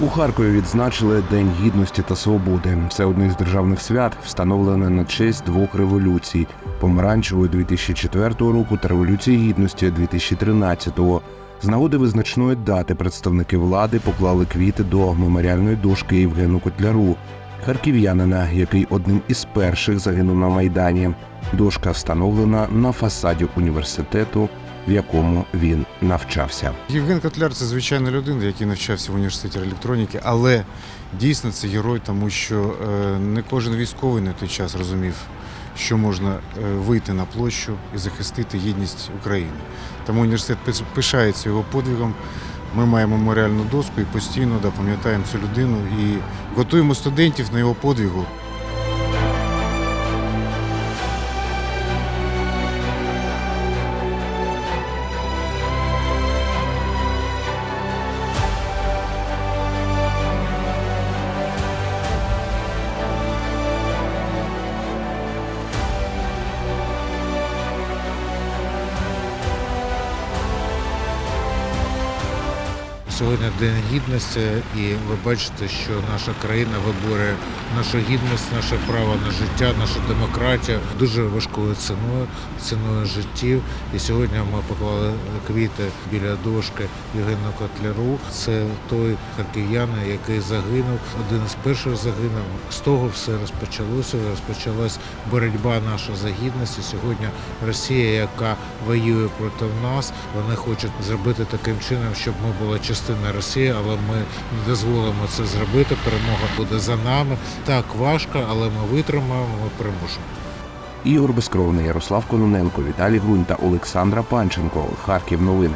У Харкові відзначили День гідності та свободи. Це одне з державних свят, встановлене на честь двох революцій: помаранчевої 2004 року та революції гідності 2013-го. З нагоди визначної дати представники влади поклали квіти до меморіальної дошки Євгену Котляру, харків'янина, який одним із перших загинув на майдані. Дошка встановлена на фасаді університету, в якому він навчався. Євген Котляр це звичайна людина, який навчався в університеті електроніки, але дійсно це герой, тому що е, не кожен військовий на той час розумів, що можна е, вийти на площу і захистити гідність України. Тому університет пишається його подвигом. Ми маємо меморіальну доску і постійно да, пам'ятаємо цю людину і готуємо студентів на його подвигу. Сьогодні День гідності, і ви бачите, що наша країна виборює нашу гідність, наше право на життя, нашу демократію дуже важкою ціною, ціною життів. І сьогодні ми поклали квіти біля дошки Євгену Котляру. Це той харків'янин, який загинув, один із перших загинув. З того все розпочалося. Розпочалась боротьба наша за гідність. І сьогодні Росія, яка воює проти нас, вони хочуть зробити таким чином, щоб ми були частиною Росії, але ми не дозволимо це зробити. Перемога буде за нами. Так важко, але ми витримаємо, ми переможемо. Ігор Безкровний, Ярослав Кононенко, Віталій Грунь та Олександра Панченко. Харків новини.